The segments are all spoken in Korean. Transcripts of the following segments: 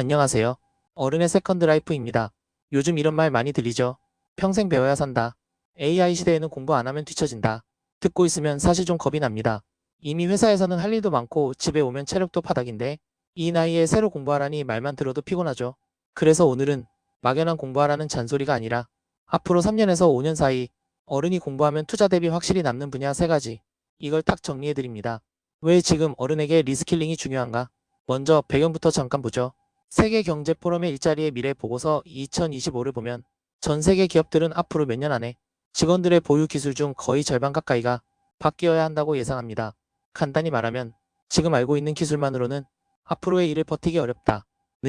안녕하세요. 어른의 세컨드 라이프입니다. 요즘 이런 말 많이 들리죠? 평생 배워야 산다. AI 시대에는 공부 안 하면 뒤처진다. 듣고 있으면 사실 좀 겁이 납니다. 이미 회사에서는 할 일도 많고 집에 오면 체력도 바닥인데 이 나이에 새로 공부하라니 말만 들어도 피곤하죠. 그래서 오늘은 막연한 공부하라는 잔소리가 아니라 앞으로 3년에서 5년 사이 어른이 공부하면 투자 대비 확실히 남는 분야 3가지 이걸 딱 정리해드립니다. 왜 지금 어른에게 리스킬링이 중요한가? 먼저 배경부터 잠깐 보죠. 세계 경제 포럼의 일자리의 미래 보고서 2025를 보면 전 세계 기업들은 앞으로 몇 년 안에 직원들의 보유 기술 중 거의 절반 가까이가 바뀌어야 한다고 예상합니다. 간단히 말하면 지금 알고 있는 기술만으로는 앞으로의 일을 버티기 어렵다는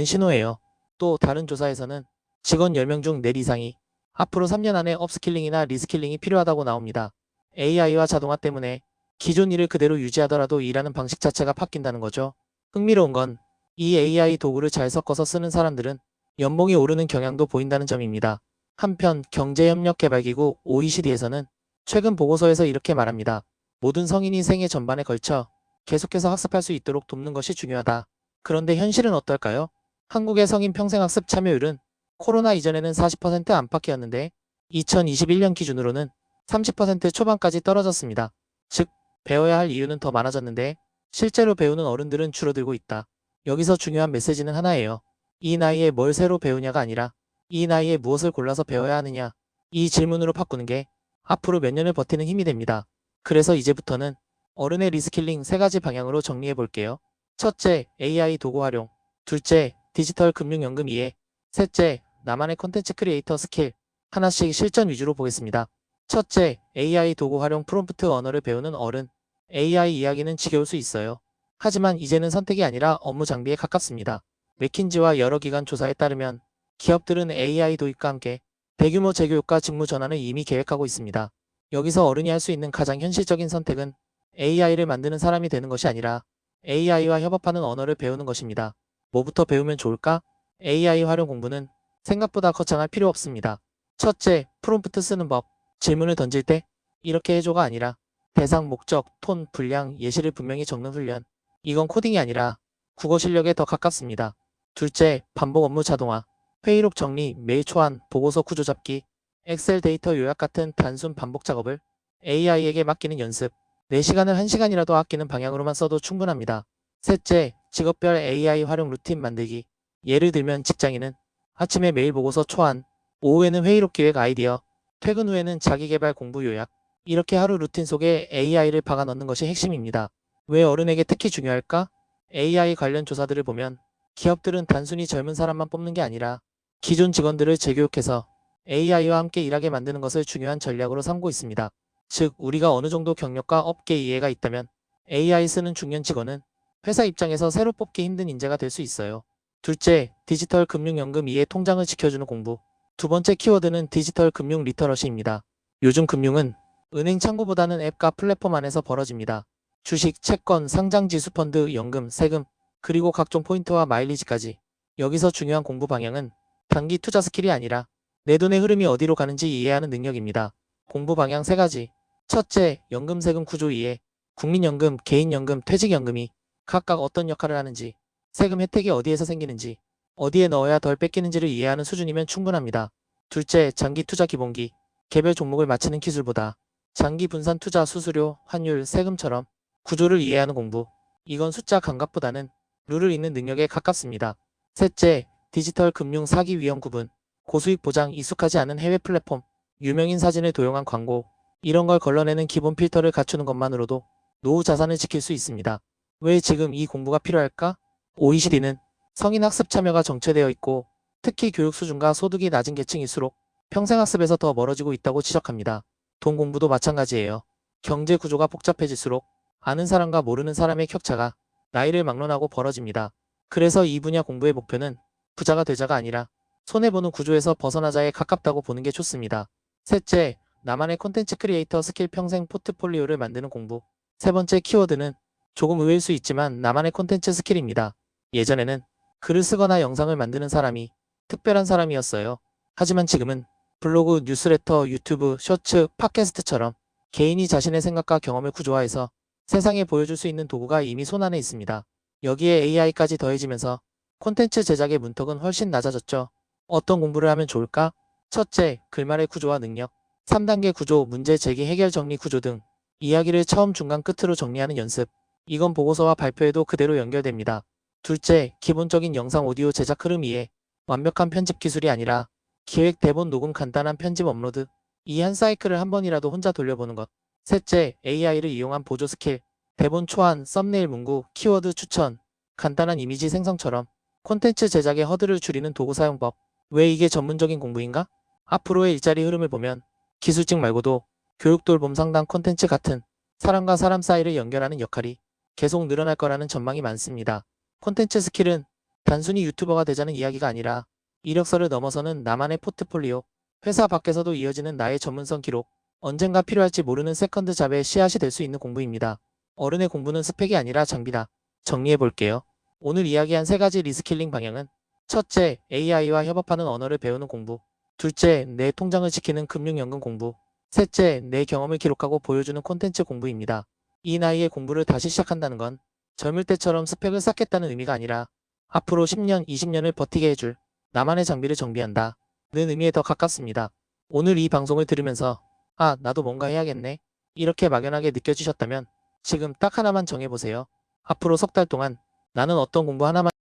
신호예요. 또 다른 조사에서는 직원 10명 중 4 이상이 앞으로 3년 안에 업스킬링이나 리스킬링이 필요하다고 나옵니다. AI와 자동화 때문에 기존 일을 그대로 유지하더라도 일하는 방식 자체가 바뀐다는 거죠. 흥미로운 건 이 AI 도구를 잘 섞어서 쓰는 사람들은 연봉이 오르는 경향도 보인다는 점입니다. 한편 경제협력개발기구 OECD에서는 최근 보고서에서 이렇게 말합니다. 모든 성인이 생애 전반에 걸쳐 계속해서 학습할 수 있도록 돕는 것이 중요하다. 그런데 현실은 어떨까요? 한국의 성인 평생학습 참여율은 코로나 이전에는 40% 안팎이었는데 2021년 기준으로는 30% 초반까지 떨어졌습니다. 즉, 배워야 할 이유는 더 많아졌는데 실제로 배우는 어른들은 줄어들고 있다. 여기서 중요한 메시지는 하나예요. 이 나이에 뭘 새로 배우냐가 아니라 이 나이에 무엇을 골라서 배워야 하느냐. 이 질문으로 바꾸는 게 앞으로 몇 년을 버티는 힘이 됩니다. 그래서 이제부터는 어른의 리스킬링 세 가지 방향으로 정리해 볼게요. 첫째, AI 도구 활용. 둘째, 디지털 금융연금 이해. 셋째, 나만의 콘텐츠 크리에이터 스킬. 하나씩 실전 위주로 보겠습니다. 첫째, AI 도구 활용 프롬프트 언어를 배우는 어른. AI 이야기는 지겨울 수 있어요. 하지만 이제는 선택이 아니라 업무 장비에 가깝습니다. 맥킨지와 여러 기관 조사에 따르면 기업들은 AI 도입과 함께 대규모 재교육과 직무 전환을 이미 계획하고 있습니다. 여기서 어른이 할 수 있는 가장 현실적인 선택은 AI를 만드는 사람이 되는 것이 아니라 AI와 협업하는 언어를 배우는 것입니다. 뭐부터 배우면 좋을까? AI 활용 공부는 생각보다 거창할 필요 없습니다. 첫째, 프롬프트 쓰는 법. 질문을 던질 때 이렇게 해줘가 아니라 대상, 목적, 톤, 분량, 예시를 분명히 적는 훈련. 이건 코딩이 아니라 국어 실력에 더 가깝습니다. 둘째, 반복 업무 자동화. 회의록 정리, 메일 초안, 보고서 구조 잡기, 엑셀 데이터 요약 같은 단순 반복 작업을 AI에게 맡기는 연습. 4시간을 1시간이라도 아끼는 방향으로만 써도 충분합니다. 셋째, 직업별 AI 활용 루틴 만들기. 예를 들면 직장인은 아침에 메일 보고서 초안, 오후에는 회의록 기획 아이디어, 퇴근 후에는 자기개발 공부 요약. 이렇게 하루 루틴 속에 AI를 박아 넣는 것이 핵심입니다. 왜 어른에게 특히 중요할까? AI 관련 조사들을 보면 기업들은 단순히 젊은 사람만 뽑는 게 아니라 기존 직원들을 재교육해서 AI와 함께 일하게 만드는 것을 중요한 전략으로 삼고 있습니다. 즉, 우리가 어느 정도 경력과 업계 이해가 있다면 AI 쓰는 중년 직원은 회사 입장에서 새로 뽑기 힘든 인재가 될 수 있어요. 둘째, 디지털 금융연금 이해 통장을 지켜주는 공부. 두 번째 키워드는 디지털 금융 리터러시입니다. 요즘 금융은 은행 창구보다는 앱과 플랫폼 안에서 벌어집니다. 주식, 채권, 상장 지수 펀드, 연금, 세금, 그리고 각종 포인트와 마일리지까지. 여기서 중요한 공부 방향은 단기 투자 스킬이 아니라 내 돈의 흐름이 어디로 가는지 이해하는 능력입니다. 공부 방향 세 가지. 첫째, 연금 세금 구조 이해. 국민연금, 개인연금, 퇴직연금이 각각 어떤 역할을 하는지, 세금 혜택이 어디에서 생기는지, 어디에 넣어야 덜 뺏기는지를 이해하는 수준이면 충분합니다. 둘째, 장기 투자 기본기. 개별 종목을 맞추는 기술보다 장기 분산 투자 수수료, 환율, 세금처럼 구조를 이해하는 공부. 이건 숫자 감각보다는 룰을 읽는 능력에 가깝습니다. 셋째, 디지털 금융 사기 위험 구분. 고수익 보장 익숙하지 않은 해외 플랫폼. 유명인 사진을 도용한 광고. 이런 걸 걸러내는 기본 필터를 갖추는 것만으로도 노후 자산을 지킬 수 있습니다. 왜 지금 이 공부가 필요할까? OECD는 성인 학습 참여가 정체되어 있고 특히 교육 수준과 소득이 낮은 계층일수록 평생 학습에서 더 멀어지고 있다고 지적합니다. 돈 공부도 마찬가지예요. 경제 구조가 복잡해질수록 아는 사람과 모르는 사람의 격차가 나이를 막론하고 벌어집니다. 그래서 이 분야 공부의 목표는 부자가 되자가 아니라 손해보는 구조에서 벗어나자에 가깝다고 보는 게 좋습니다. 셋째, 나만의 콘텐츠 크리에이터 스킬 평생 포트폴리오를 만드는 공부. 세 번째 키워드는 조금 의외일 수 있지만 나만의 콘텐츠 스킬입니다. 예전에는 글을 쓰거나 영상을 만드는 사람이 특별한 사람이었어요. 하지만 지금은 블로그, 뉴스레터, 유튜브, 쇼츠, 팟캐스트처럼 개인이 자신의 생각과 경험을 구조화해서 세상에 보여줄 수 있는 도구가 이미 손안에 있습니다. 여기에 AI까지 더해지면서 콘텐츠 제작의 문턱은 훨씬 낮아졌죠. 어떤 공부를 하면 좋을까? 첫째, 글말의 구조와 능력. 3단계 구조, 문제 제기 해결 정리 구조 등 이야기를 처음 중간 끝으로 정리하는 연습. 이건 보고서와 발표에도 그대로 연결됩니다. 둘째, 기본적인 영상 오디오 제작 흐름 이해. 완벽한 편집 기술이 아니라 기획 대본 녹음 간단한 편집 업로드. 이 한 사이클을 한 번이라도 혼자 돌려보는 것. 셋째, AI를 이용한 보조 스킬. 대본 초안, 썸네일 문구, 키워드 추천, 간단한 이미지 생성처럼 콘텐츠 제작의 허들을 줄이는 도구 사용법. 왜 이게 전문적인 공부인가? 앞으로의 일자리 흐름을 보면 기술직 말고도 교육 돌봄 상담 콘텐츠 같은 사람과 사람 사이를 연결하는 역할이 계속 늘어날 거라는 전망이 많습니다. 콘텐츠 스킬은 단순히 유튜버가 되자는 이야기가 아니라 이력서를 넘어서는 나만의 포트폴리오, 회사 밖에서도 이어지는 나의 전문성 기록, 언젠가 필요할지 모르는 세컨드 잡의 씨앗이 될 수 있는 공부입니다. 어른의 공부는 스펙이 아니라 장비다. 정리해 볼게요. 오늘 이야기한 세 가지 리스킬링 방향은 첫째, AI와 협업하는 언어를 배우는 공부. 둘째, 내 통장을 지키는 금융연금 공부. 셋째, 내 경험을 기록하고 보여주는 콘텐츠 공부입니다. 이 나이에 공부를 다시 시작한다는 건 젊을 때처럼 스펙을 쌓겠다는 의미가 아니라 앞으로 10년, 20년을 버티게 해줄 나만의 장비를 정비한다. 는 의미에 더 가깝습니다. 오늘 이 방송을 들으면서 아, 나도 뭔가 해야겠네. 이렇게 막연하게 느껴지셨다면 지금 딱 하나만 정해보세요. 앞으로 석 달 동안 나는 어떤 공부 하나만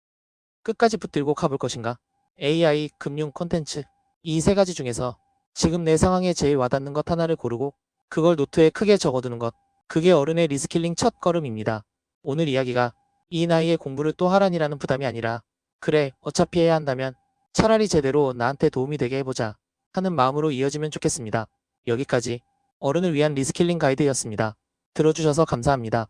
끝까지 붙들고 가볼 것인가? AI, 금융, 콘텐츠 이 세 가지 중에서 지금 내 상황에 제일 와닿는 것 하나를 고르고 그걸 노트에 크게 적어두는 것 그게 어른의 리스킬링 첫 걸음입니다. 오늘 이야기가 이 나이에 공부를 또 하라니라는 부담이 아니라 그래 어차피 해야 한다면 차라리 제대로 나한테 도움이 되게 해보자 하는 마음으로 이어지면 좋겠습니다. 여기까지 어른을 위한 리스킬링 가이드였습니다. 들어주셔서 감사합니다.